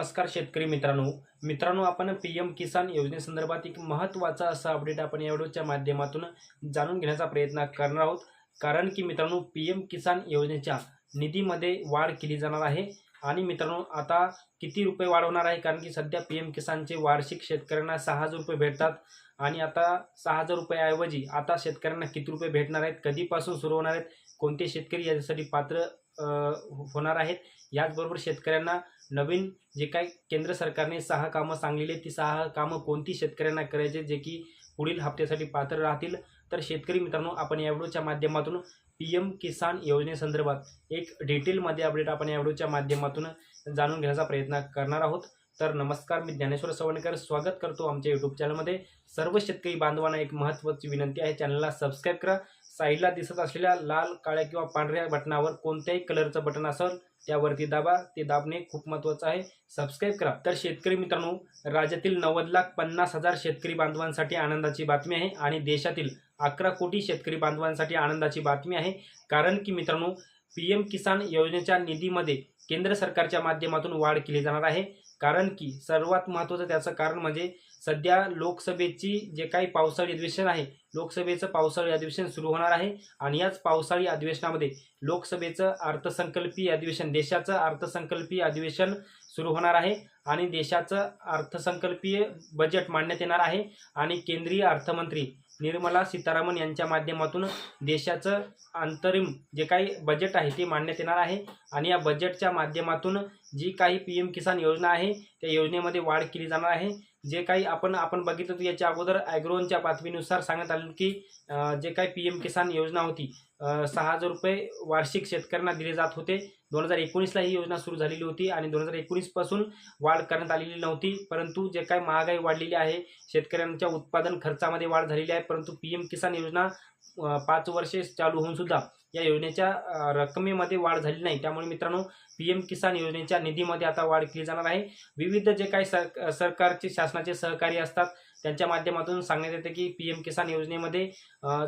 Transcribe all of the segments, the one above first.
नमस्कार शेतकरी मित्रांनो. मित्रांनो आपण पी एम किसान योजनेसंदर्भात एक महत्त्वाचा असा अपडेट आपण या व्हिडिओच्या माध्यमातून जाणून घेण्याचा प्रयत्न करणार आहोत. कारण की मित्रांनो पी एम किसान योजनेच्या निधीमध्ये वाढ केली जाणार आहे. आणि मित्रांनो आता किती रुपये वाढवणार आहे? कारण की सध्या पी एम किसानचे वार्षिक शेतकऱ्यांना सहा हजार रुपये भेटतात. आणि आता सहा हजार रुपयाऐवजी आता शेतकऱ्यांना किती रुपये भेटणार आहेत? कधीपासून सुरू होणार आहेत? कोणते शेतकरी याच्यासाठी पात्र होणार आहेत? याचबरोबर शेतकऱ्यांना नवीन जे काही केंद्र सरकारने सहा कामं सांगलेली ती सहा कामं कोणती शेतकऱ्यांना करायचे जे की पुढील हप्त्यासाठी पात्र राहतील? तर शेतकरी मित्रांनो आपण या व्हिडिओच्या माध्यमातून पी एम किसान योजनेसंदर्भात एक डिटेलमध्ये अपडेट आपण या व्हिडिओच्या माध्यमातून जाणून घेण्याचा प्रयत्न करणार आहोत. तर नमस्कार मी ज्ञानेश्वर सवणकर. स्वागत करतो आमच्या यूट्यूब चॅनलमध्ये सर्व शेतकरी बांधवांना एक महत्त्वाची विनंती आहे चॅनलला सबस्क्राईब करा. साईडला दिसत असलेल्या लाल काळ्या किंवा पांढऱ्या बटनावर कोणत्याही कलरचं बटन असेल त्यावरती दाबा. ते दाबणे खूप महत्त्वाचं आहे. सबस्क्राईब करा. तर शेतकरी मित्रांनो राज्यातील नव्वद लाख पन्नास हजार शेतकरी बांधवांसाठी आनंदाची बातमी आहे आणि देशातील अकरा कोटी शेतकरी बांधवांसाठी आनंदाची बातमी आहे. कारण की मित्रांनो पी एम किसान योजनेच्या निधीमध्ये केंद्र सरकारच्या माध्यमातून वाढ केली जाणार आहे. कारण की सर्वात महत्त्वाचं त्याचं कारण म्हणजे सध्या लोकसभेची जे काही पावसाळी अधिवेशन आहे लोकसभेचं पावसाळी अधिवेशन सुरू होणार आहे आणि याच पावसाळी अधिवेशनामध्ये लोकसभेचं अर्थसंकल्पीय अधिवेशन देशाचं अर्थसंकल्पीय अधिवेशन सुरू होणार आहे आणि देशाचं अर्थसंकल्पीय बजेट मांडण्यात येणार आहे आणि केंद्रीय अर्थमंत्री निर्मला सीतारामन यांच्या माध्यमातून देशाचं अंतरिम जे काही बजेट आहे ते मांडण्यात येणार आहे. आणि या बजेटच्या माध्यमातून जी काही पी एम किसान योजना आहे त्या योजनेमध्ये वाढ केली जाणार आहे. जे काही आपण आपण बघितलं तर याच्या अगोदर ॲग्रोनच्या बातमीनुसार सांगण्यात आलं की जे काही पी एम किसान योजना होती सहा हजार रुपये वार्षिक शेतकऱ्यांना दिले जात होते. दोन हजार एकोणीसला ही योजना सुरू झालेली होती आणि दोन हजार एकोणीसपासून वाढ करण्यात आलेली नव्हती. परंतु जे काही महागाई वाढलेली आहे शेतकऱ्यांच्या उत्पादन खर्चामध्ये वाढ झालेली आहे. परंतु पी एम किसान योजना पाच वर्षे चालू होऊन सुद्धा या योजनेच्या रकमेमध्ये वाढ झाली नाही. त्यामुळे मित्रांनो पी एम किसान योजनेच्या निधीमध्ये आता वाढ केली जाणार आहे. विविध जे काही सर सरकारचे शासनाचे सहकारी असतात त्यांच्या माध्यमातून सांगण्यात येते की पी एम किसान योजनेमध्ये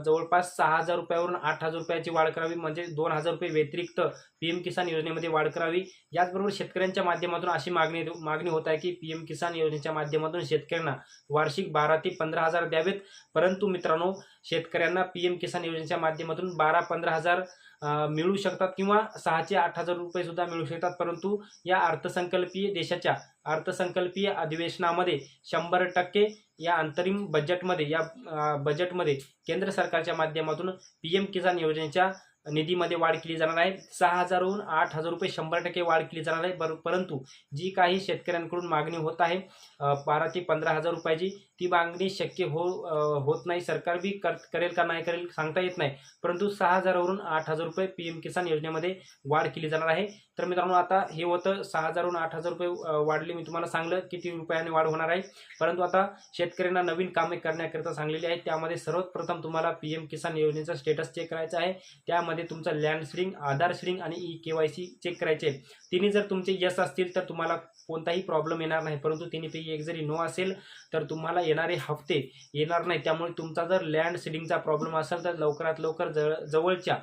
जवळपास सहा हजार रुपयावरून आठ हजार रुपयाची वाढ करावी म्हणजे दोन हजार रुपये व्यतिरिक्त पी एम किसान योजनेमध्ये वाढ करावी. याचबरोबर शेतकऱ्यांच्या माध्यमातून अशी मागणी मागणी होत आहे की पी एम किसान योजनेच्या माध्यमातून शेतकऱ्यांना वार्षिक बारा ते पंधरा हजार द्यावेत. परंतु मित्रांनो शेतकऱ्यांना पी एम किसान योजनेच्या माध्यमातून बारा पंधरा हजार मिळू शकतात किंवा सहाचे आठ हजार रुपये सुद्धा मिळू शकतात. परंतु या अर्थसंकल्पीय देशाच्या अर्थसंकल्पीय अधिवेशनामध्ये शंभर टक्के या अंतरिम बजेटमध्ये या बजेटमध्ये केंद्र सरकारच्या माध्यमातून पी एम किसान योजनेच्या निधीमध्ये वाढ केली जाणार आहे. सहा हजारहून आठ हजार रुपये शंभर टक्के वाढ केली जाणार आहे. पर परंतु जी काही शेतकऱ्यांकडून मागणी होत आहे बारा ते पंधरा हजार रुपयाची ती मागणी शक्य हो होत नाही. सरकार बी कर करेल का नाही करेल सांगता येत नाही. परंतु सहा हजारावरून आठ हजार रुपये पी एम किसान योजनेमध्ये वाढ केली जाणार आहे. तर मित्रांनो आता हे होतं सहा हजारहून आठ हजार रुपये वाढले. मी तुम्हाला सांगलं किती रुपयाने वाढ होणार आहे. परंतु आता शेतकऱ्यांना नवीन कामे करण्याकरिता सांगलेली आहेत. त्यामध्ये सर्वात प्रथम तुम्हाला पी एम किसान योजनेचा स्टेटस चेक करायचा आहे. त्यामध्ये तुमचं लँड श्रिंग आधार श्रिंग आणि E K Y C check करायचे तिन्ही जर तुमचे यस असतील तर तुम्हाला कोणताही प्रॉब्लेम येणार नाही. परंतु तिन्हीपैकी एक जरी नो असेल तर तुम्हाला येणारे हफ्ते येणार नाही त्यामुळे तुमचा जर लँड सिडिंगचा प्रॉब्लेम असेल तर लवकरात लवकर जवळ जवळच्या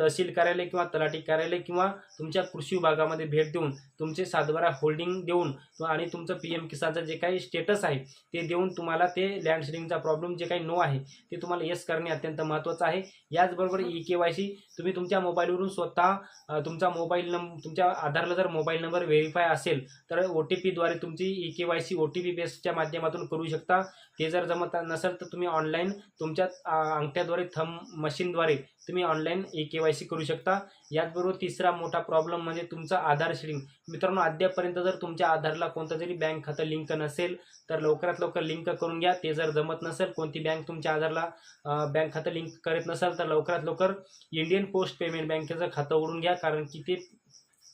तहसील कार्यालय किंवा तलाठी कार्यालय किंवा तुमच्या कृषी विभागामध्ये भेट देऊन तुमचे सातबारा होल्डिंग देऊन आणि तुमचं पी एम किसानचं जे काही स्टेटस आहे ते देऊन तुम्हाला ते लँड सिडिंगचा प्रॉब्लेम जे काही नो आहे ते तुम्हाला येस करणे अत्यंत महत्त्वाचं आहे. याचबरोबर ई के वाय सी तुम्ही तुमच्या मोबाईलवरून स्वतः तुमचा मोबाईल नंब तुमच्या आधारला जर मोबाईल नंबर व्हेरीफाय असेल तर ओ टी पीद्वारे तुमची E K Y C O T P बेसच्या माध्यमातून करू शकता. ते जर जमत नसेल तर तुम्ही ऑनलाईन तुमच्या अंगठ्याद्वारे थंब मशीनद्वारे तुम्ही online A K Y C करू शकता. याचबरोबर तिसरा मोठा प्रॉब्लेम म्हणजे तुमचं आधार शेडिंग मित्रांनो अद्यापर्यंत जर तुमच्या आधारला कोणतं जरी बँक खातं लिंक नसेल तर लवकरात लवकर लिंक करून घ्या. ते जर जमत नसेल कोणती बँक तुमच्या आधारला बँक खातं लिंक करत नसेल तर लवकरात लवकर इंडियन पोस्ट पेमेंट बँकेचं खातं उघडून घ्या. कारण की ते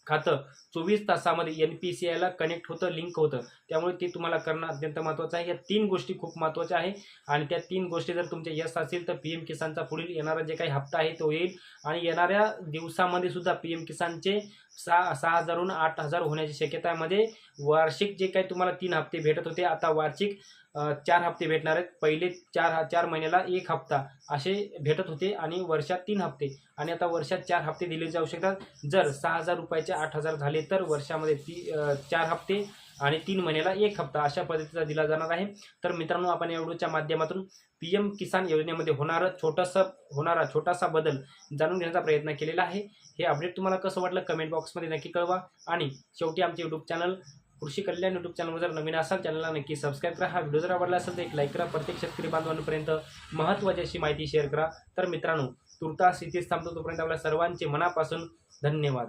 खातं. चोवीस तासामध्ये एन पी सी आयला कनेक्ट होतं लिंक होतं. त्यामुळे ते तुम्हाला करणं अत्यंत महत्त्वाचं आहे. या तीन गोष्टी खूप महत्त्वाच्या आहे. आणि त्या तीन गोष्टी जर तुमच्या यश असेल तर पी एम किसानचा पुढील येणारा जे काही हप्ता आहे तो येईल. आणि येणाऱ्या दिवसामध्ये सुद्धा पी एम किसानचे सहा सहा हजारहून आठ हजार होण्याची शक्यता आहे. मध्ये वार्षिक जे काही तुम्हाला तीन हप्ते भेटत होते आता वार्षिक चार हप्ते भेटणार आहेत. पहिले चार चार महिन्याला एक हप्ता असे भेटत होते आणि वर्षात तीन हप्ते. आणि आता वर्षात चार हप्ते दिले जाऊ शकतात. जर सहा हजार रुपयाचे आठ हजार झाले तर वर्षामध्ये ती चार हप्ते आणि तीन महिन्याला एक हप्ता अशा पद्धतीचा दिला जाणार आहे. तर मित्रांनो आपण या व्हिडिओच्या माध्यमातून पी एम किसान योजनेमध्ये होणारं छोटासा होणारा छोटासा बदल जाणून घेण्याचा प्रयत्न केलेला आहे. हे अपडेट तुम्हाला कसं वाटलं कमेंट बॉक्समध्ये नक्की कळवा. आणि शेवटी आमचे यूट्यूब चॅनल कृषी कल्याण यूट्यूब चॅनलवर जर नवीन असाल चॅनलला नक्की सबस्क्राईब करा. हा व्हिडिओ जर आवडला असेल तर एक लाईक करा. प्रत्येक शेतकरी बांधवांपर्यंत महत्त्वाची अशी माहिती शेअर करा. तर मित्रांनो तुर्तास इथेच थांबतो. तोपर्यंत आपल्या सर्वांचे मनापासून धन्यवाद.